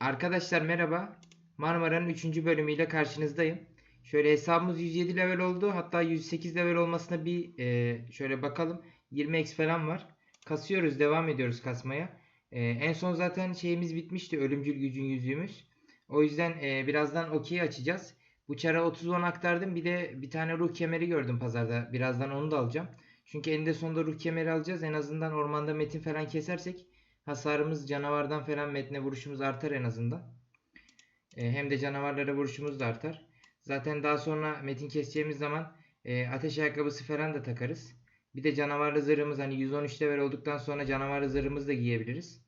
Arkadaşlar merhaba. Marmara'nın 3. bölümüyle karşınızdayım. Şöyle hesabımız 107 level oldu. Hatta 108 level olmasına bir e, şöyle bakalım. 20x falan var. Kasıyoruz, devam ediyoruz kasmaya. E, en son zaten şeyimiz bitmişti. Ölümcül gücün yüzüğümüz. O yüzden e, birazdan okey açacağız. Bu çara 30 won aktardım. Bir de bir tane ruh kemeri gördüm pazarda. Birazdan onu da alacağım. Çünkü eninde sonunda ruh kemeri alacağız. En azından ormanda metin falan kesersek hasarımız canavardan falan metne vuruşumuz artar en azından. E, hem de canavarlara vuruşumuz da artar. Zaten daha sonra metin keseceğimiz zaman e, ateş ayakkabısı falan da takarız. Bir de canavarlı zırhımız hani 113 level olduktan sonra canavarlı zırhımızı da giyebiliriz.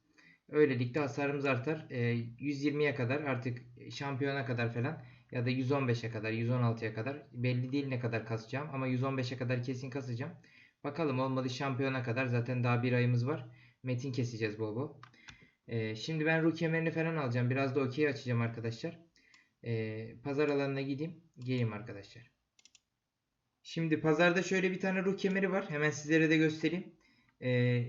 Öylelikle hasarımız artar. E, 120'ye kadar artık şampiyona kadar falan ya da 115'e kadar 116'ya kadar belli değil ne kadar kasacağım ama 115'e kadar kesin kasacağım. Bakalım olmadı şampiyona kadar zaten daha bir ayımız var. Metin keseceğiz bol bol. Ee, şimdi ben ruh kemerini falan alacağım. Biraz da okey açacağım arkadaşlar. Ee, pazar alanına gideyim. Geleyim arkadaşlar. Şimdi pazarda şöyle bir tane ruh kemeri var. Hemen sizlere de göstereyim. Ee,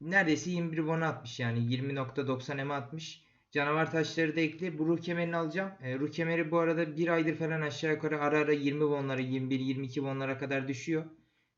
neredeyse 21 won atmış yani. 20.90 ema atmış. Canavar taşları da ekli. Bu ruh kemerini alacağım. Ee, ruh kemeri bu arada bir aydır falan aşağı yukarı ara ara 20 wonlara 21-22 wonlara kadar düşüyor.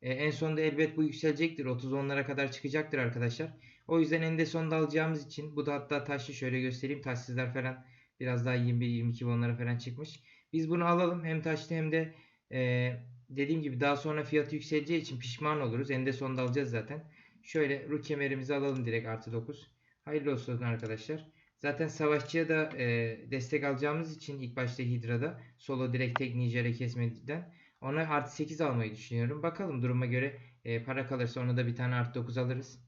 Ee, en sonunda elbet bu yükselecektir. 30 wonlara kadar çıkacaktır arkadaşlar. O yüzden en de sonda alacağımız için bu da hatta taşlı şöyle göstereyim. Taşsızlar falan biraz daha 21-22 wonlara falan çıkmış. Biz bunu alalım. Hem taşlı hem de e, dediğim gibi daha sonra fiyatı yükseleceği için pişman oluruz. En de sonda alacağız zaten. Şöyle ruh kemerimizi alalım direkt artı 9. Hayırlı olsun arkadaşlar. Zaten savaşçıya da e, destek alacağımız için ilk başta Hidra'da solo direkt tek Nijer'e kesmeden ona artı 8 almayı düşünüyorum. Bakalım duruma göre e, para kalırsa ona da bir tane artı 9 alırız.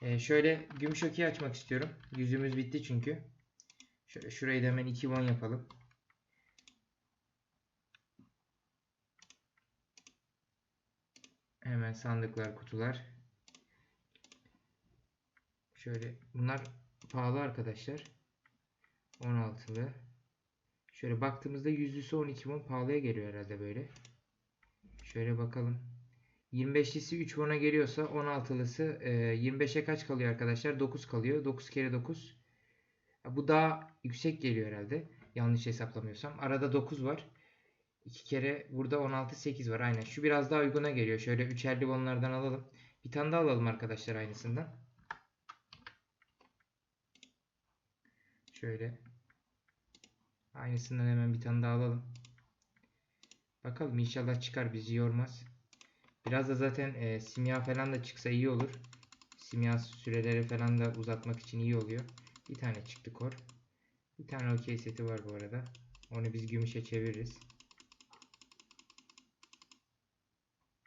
E, şöyle gümüş okey açmak istiyorum. Yüzümüz bitti çünkü. Şöyle şurayı da hemen 2 won yapalım. Hemen sandıklar, kutular. Şöyle bunlar pahalı arkadaşlar. 16'lı. Şöyle baktığımızda yüzlüsü 12 won pahalıya geliyor herhalde böyle. Şöyle bakalım. 25'lisi 3 won'a geliyorsa 16'lısı e, 25'e kaç kalıyor arkadaşlar? 9 kalıyor. 9 kere 9. Bu daha yüksek geliyor herhalde. Yanlış hesaplamıyorsam. Arada 9 var. 2 kere burada 16 8 var. Aynen. Şu biraz daha uyguna geliyor. Şöyle 3'erli wonlardan alalım. Bir tane daha alalım arkadaşlar aynısından. Şöyle. Aynısından hemen bir tane daha alalım. Bakalım inşallah çıkar bizi yormaz. Biraz da zaten e, simya falan da çıksa iyi olur. Simya süreleri falan da uzatmak için iyi oluyor. Bir tane çıktı kor. Bir tane okey seti var bu arada. Onu biz gümüşe çeviririz.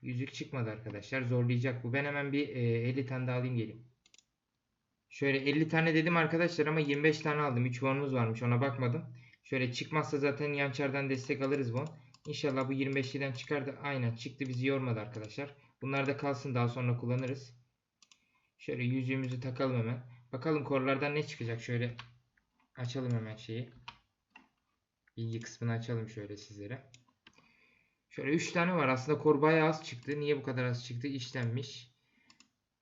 Yüzük çıkmadı arkadaşlar. Zorlayacak bu. Ben hemen bir e, 50 tane daha alayım geleyim. Şöyle 50 tane dedim arkadaşlar ama 25 tane aldım. 3 won'umuz varmış ona bakmadım. Şöyle çıkmazsa zaten yançardan destek alırız won. İnşallah bu 25'liden çıkar da aynen çıktı bizi yormadı arkadaşlar. Bunlar da kalsın daha sonra kullanırız. Şöyle yüzüğümüzü takalım hemen. Bakalım korlardan ne çıkacak. Şöyle açalım hemen şeyi. Bilgi kısmını açalım şöyle sizlere. Şöyle 3 tane var. Aslında kor bayağı az çıktı. Niye bu kadar az çıktı? İşlenmiş.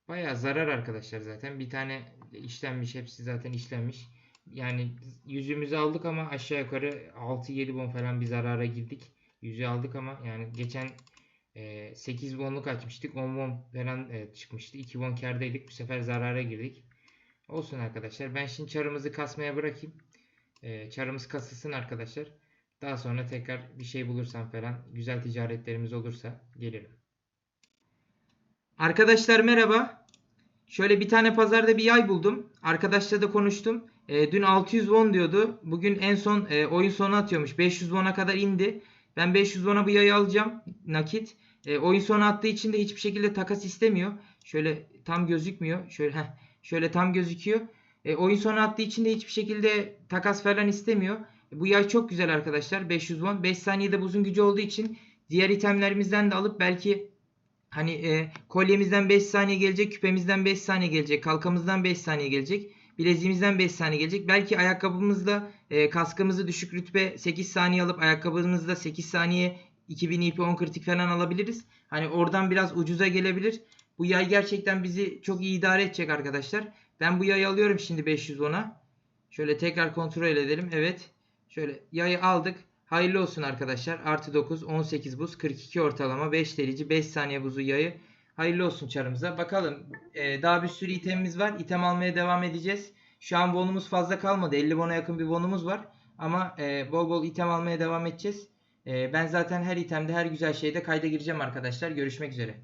Bayağı zarar arkadaşlar zaten. Bir tane işlenmiş. Hepsi zaten işlenmiş. Yani yüzüğümüzü aldık ama aşağı yukarı 6-7 bon falan bir zarara girdik. Yüzüğü aldık ama yani geçen e, 8 wonluk açmıştık. 10 won falan e, çıkmıştı. 2 won kardaydık. Bu sefer zarara girdik. Olsun arkadaşlar. Ben şimdi çarımızı kasmaya bırakayım. E, çarımız kasılsın arkadaşlar. Daha sonra tekrar bir şey bulursam falan güzel ticaretlerimiz olursa gelirim. Arkadaşlar merhaba. Şöyle bir tane pazarda bir yay buldum. Arkadaşla da konuştum. E, dün 600 won diyordu. Bugün en son e, oyun sonu atıyormuş. 500 won'a kadar indi. Ben 500 won'a bu yayı alacağım nakit. E, oyun sonu attığı için de hiçbir şekilde takas istemiyor. Şöyle tam gözükmüyor. Şöyle heh, şöyle tam gözüküyor. E, oyun sonu attığı için de hiçbir şekilde takas falan istemiyor. E, bu yay çok güzel arkadaşlar. 500 won. 5 saniyede buzun gücü olduğu için diğer itemlerimizden de alıp belki hani e, kolyemizden 5 saniye gelecek, küpemizden 5 saniye gelecek, kalkamızdan 5 saniye gelecek. Bileziğimizden 5 saniye gelecek. Belki ayakkabımızla e, kaskımızı düşük rütbe 8 saniye alıp ayakkabımızda 8 saniye 2000 IP 10 kritik falan alabiliriz. Hani oradan biraz ucuza gelebilir. Bu yay gerçekten bizi çok iyi idare edecek arkadaşlar. Ben bu yayı alıyorum şimdi 510'a. Şöyle tekrar kontrol edelim. Evet. Şöyle yayı aldık. Hayırlı olsun arkadaşlar. Artı 9, 18 buz, 42 ortalama, 5 delici, 5 saniye buzu yayı. Hayırlı olsun çarımıza. Bakalım. Ee, daha bir sürü itemimiz var. İtem almaya devam edeceğiz. Şu an bonumuz fazla kalmadı. 50 bona yakın bir bonumuz var. Ama e, bol bol item almaya devam edeceğiz. E, ben zaten her itemde her güzel şeyde kayda gireceğim arkadaşlar. Görüşmek üzere.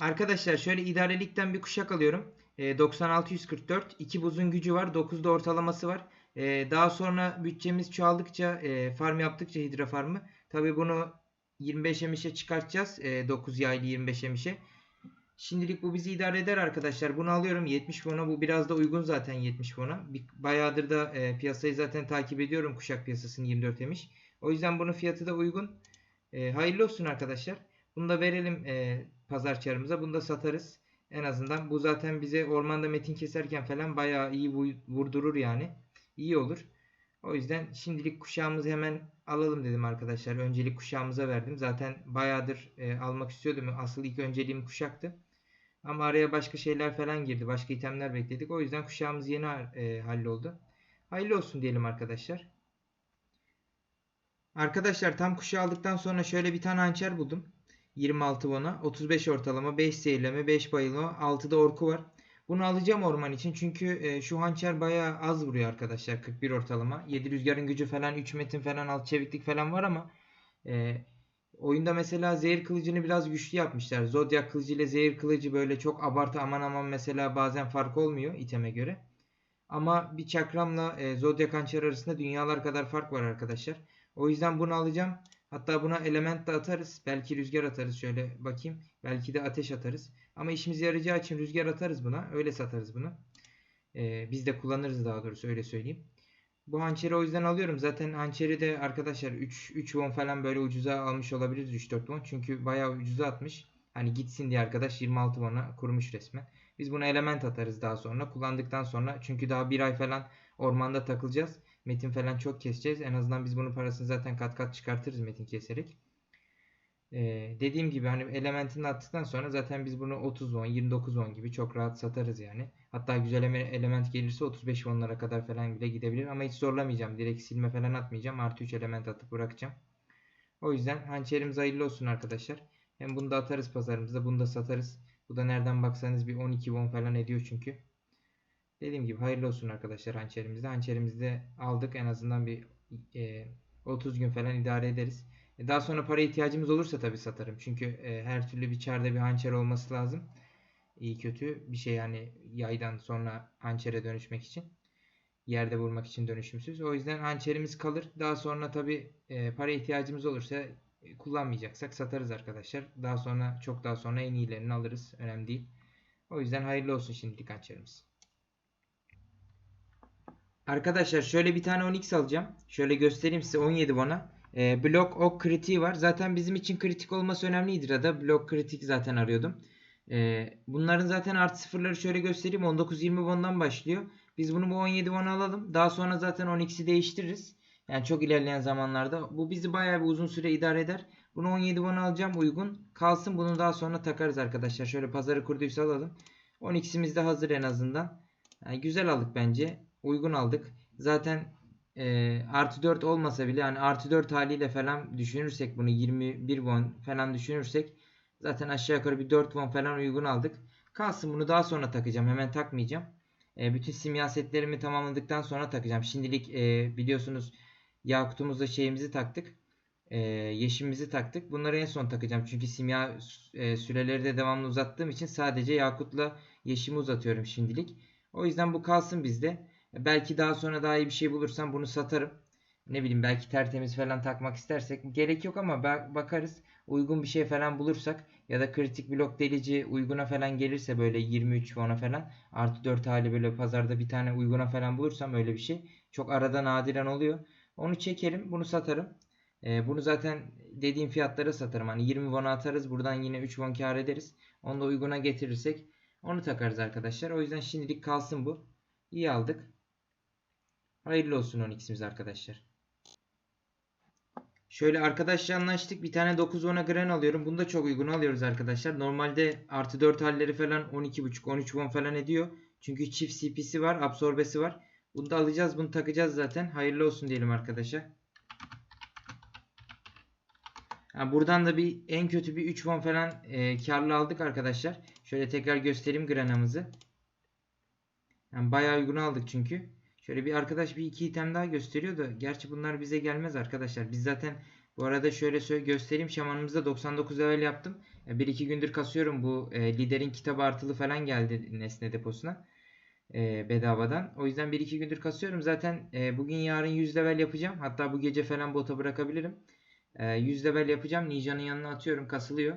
Arkadaşlar şöyle idarelikten bir kuşak alıyorum. E, 9644. 2 buzun gücü var. 9'da ortalaması var. E, daha sonra bütçemiz çoğaldıkça e, farm yaptıkça hidra farmı. Tabi bunu 25 emişe çıkartacağız. E, 9 yaylı 25 emişe. Şimdilik bu bizi idare eder arkadaşlar. Bunu alıyorum 70 fona. Bu biraz da uygun zaten 70 fona. Bayağıdır da e, piyasayı zaten takip ediyorum. Kuşak piyasasını 24 emiş. O yüzden bunun fiyatı da uygun. E, hayırlı olsun arkadaşlar. Bunu da verelim e, pazar çarımıza. Bunu da satarız. En azından bu zaten bize ormanda metin keserken falan bayağı iyi vurdurur yani. İyi olur. O yüzden şimdilik kuşağımızı hemen alalım dedim arkadaşlar. Öncelik kuşağımıza verdim. Zaten bayağıdır e, almak istiyordum. Asıl ilk önceliğim kuşaktı. Ama araya başka şeyler falan girdi. Başka itemler bekledik. O yüzden kuşağımız yeni e, halloldu. Hayırlı olsun diyelim arkadaşlar. Arkadaşlar tam kuşağı aldıktan sonra şöyle bir tane hançer buldum. 26 bona. 35 ortalama. 5 seyirleme. 5 bayılma. 6'da orku var. Bunu alacağım orman için. Çünkü e, şu hançer bayağı az vuruyor arkadaşlar. 41 ortalama. 7 rüzgarın gücü falan. 3 metin falan. 6 çeviklik falan var ama e, Oyunda mesela zehir kılıcını biraz güçlü yapmışlar. Zodiac kılıcı ile zehir kılıcı böyle çok abartı aman aman mesela bazen fark olmuyor iteme göre. Ama bir çakramla e, Zodiac hançer arasında dünyalar kadar fark var arkadaşlar. O yüzden bunu alacağım. Hatta buna element de atarız. Belki rüzgar atarız şöyle bakayım. Belki de ateş atarız. Ama işimiz yarayacağı için rüzgar atarız buna. Öyle satarız bunu. Ee, biz de kullanırız daha doğrusu öyle söyleyeyim. Bu hançeri o yüzden alıyorum. Zaten hançeri de arkadaşlar 3 3 won falan böyle ucuza almış olabiliriz 3 4 won. Çünkü bayağı ucuza atmış. Hani gitsin diye arkadaş 26 won'a kurmuş resmen. Biz buna element atarız daha sonra. Kullandıktan sonra çünkü daha bir ay falan ormanda takılacağız. Metin falan çok keseceğiz. En azından biz bunun parasını zaten kat kat çıkartırız metin keserek. Ee, dediğim gibi hani elementini attıktan sonra zaten biz bunu 30 won 29 won gibi çok rahat satarız yani. Hatta güzel element gelirse 35 wonlara kadar falan bile gidebilir. Ama hiç zorlamayacağım. Direkt silme falan atmayacağım. Artı 3 element atıp bırakacağım. O yüzden hançerimiz hayırlı olsun arkadaşlar. Hem bunu da atarız pazarımızda. Bunu da satarız. Bu da nereden baksanız bir 12 won falan ediyor çünkü. Dediğim gibi hayırlı olsun arkadaşlar hançerimizde. Hançerimizi aldık. En azından bir e, 30 gün falan idare ederiz. E, daha sonra para ihtiyacımız olursa tabii satarım. Çünkü e, her türlü bir çarda bir hançer olması lazım. İyi kötü bir şey yani yaydan sonra hançere dönüşmek için. Yerde vurmak için dönüşümsüz. O yüzden hançerimiz kalır. Daha sonra tabii e, para ihtiyacımız olursa e, kullanmayacaksak satarız arkadaşlar. Daha sonra çok daha sonra en iyilerini alırız. Önemli değil. O yüzden hayırlı olsun şimdilik hançerimiz. Arkadaşlar şöyle bir tane 10x alacağım. Şöyle göstereyim size 17 bana. E, blok ok kritiği var. Zaten bizim için kritik olması önemliydi da blok kritik zaten arıyordum. E, bunların zaten artı sıfırları şöyle göstereyim. 19-20 bondan başlıyor. Biz bunu bu 17 bon alalım. Daha sonra zaten 12'si değiştiririz. Yani çok ilerleyen zamanlarda. Bu bizi bayağı bir uzun süre idare eder. Bunu 17 bon alacağım uygun. Kalsın bunu daha sonra takarız arkadaşlar. Şöyle pazarı kurduysa alalım. 12'simiz de hazır en azından. Yani güzel aldık bence. Uygun aldık. Zaten e, artı 4 olmasa bile yani artı 4 haliyle falan düşünürsek bunu 21 won falan düşünürsek zaten aşağı yukarı bir 4 won falan uygun aldık. Kalsın bunu daha sonra takacağım. Hemen takmayacağım. E, bütün simyasetlerimi tamamladıktan sonra takacağım. Şimdilik e, biliyorsunuz Yakut'umuzda şeyimizi taktık. E, yeşimimizi taktık. Bunları en son takacağım. Çünkü simya e, süreleri de devamlı uzattığım için sadece Yakut'la yeşimi uzatıyorum şimdilik. O yüzden bu kalsın bizde. Belki daha sonra daha iyi bir şey bulursam bunu satarım. Ne bileyim belki tertemiz falan takmak istersek gerek yok ama bakarız. Uygun bir şey falan bulursak ya da kritik blok delici uyguna falan gelirse böyle 23 fona falan artı 4 hali böyle pazarda bir tane uyguna falan bulursam öyle bir şey. Çok arada nadiren oluyor. Onu çekerim bunu satarım. Ee, bunu zaten dediğim fiyatlara satarım. Hani 20 won atarız buradan yine 3 won kar ederiz. Onu da uyguna getirirsek onu takarız arkadaşlar. O yüzden şimdilik kalsın bu. İyi aldık. Hayırlı olsun 12'simiz arkadaşlar. Şöyle arkadaşla anlaştık. Bir tane 9-10'a gren alıyorum. Bunu da çok uygun alıyoruz arkadaşlar. Normalde artı 4 halleri falan 12.5 13 won falan ediyor. Çünkü çift CP'si var, absorbesi var. Bunu da alacağız, bunu takacağız zaten. Hayırlı olsun diyelim arkadaşa. Ha, buradan da bir en kötü bir 3 won falan e, karlı aldık arkadaşlar. Şöyle tekrar göstereyim granamızı. Yani bayağı uygun aldık çünkü. Şöyle bir arkadaş bir iki item daha gösteriyor da gerçi bunlar bize gelmez arkadaşlar. Biz zaten bu arada şöyle söyle göstereyim şamanımızda 99 level yaptım. 1-2 gündür kasıyorum bu e, liderin kitabı artılı falan geldi nesne deposuna. E, bedavadan. O yüzden 1-2 gündür kasıyorum. Zaten e, bugün yarın 100 level yapacağım. Hatta bu gece falan bota bırakabilirim. E, 100 level yapacağım. Ninja'nın yanına atıyorum kasılıyor.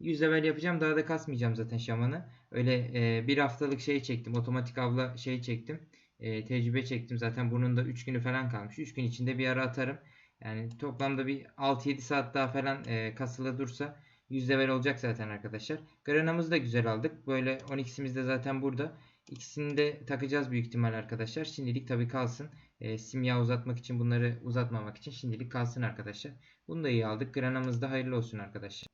100 level yapacağım. Daha da kasmayacağım zaten şamanı. Öyle e, bir haftalık şey çektim. Otomatik avla şey çektim. E, tecrübe çektim. Zaten bunun da 3 günü falan kalmış. 3 gün içinde bir ara atarım. Yani toplamda bir 6-7 saat daha falan e, kasılı dursa 100 level olacak zaten arkadaşlar. Granamızı da güzel aldık. Böyle 12'simiz de zaten burada. İkisini de takacağız büyük ihtimal arkadaşlar. Şimdilik tabii kalsın. E, simya uzatmak için bunları uzatmamak için şimdilik kalsın arkadaşlar. Bunu da iyi aldık. Granamız da hayırlı olsun arkadaşlar.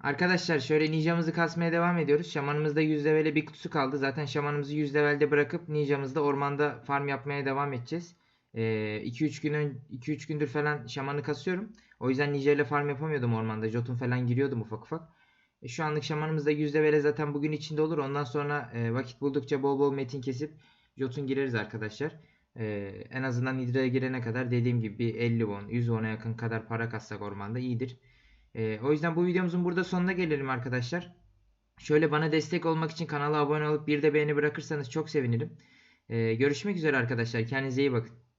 Arkadaşlar şöyle ninjamızı kasmaya devam ediyoruz. Şamanımızda 100 levele bir kutusu kaldı. Zaten şamanımızı 100 levelde bırakıp ninjamızda ormanda farm yapmaya devam edeceğiz. 2-3 gün 2-3 gündür falan şamanı kasıyorum. O yüzden ninja ile farm yapamıyordum ormanda. Jotun falan giriyordum ufak ufak. E, şu anlık şamanımız da 100 levele zaten bugün içinde olur. Ondan sonra e, vakit buldukça bol bol metin kesip Jotun gireriz arkadaşlar. E, en azından Hidra'ya girene kadar dediğim gibi bir 50 won, 100 won'a yakın kadar para kassak ormanda iyidir. E, o yüzden bu videomuzun burada sonuna gelelim arkadaşlar. Şöyle bana destek olmak için kanala abone olup bir de beğeni bırakırsanız çok sevinirim. E, görüşmek üzere arkadaşlar. Kendinize iyi bakın.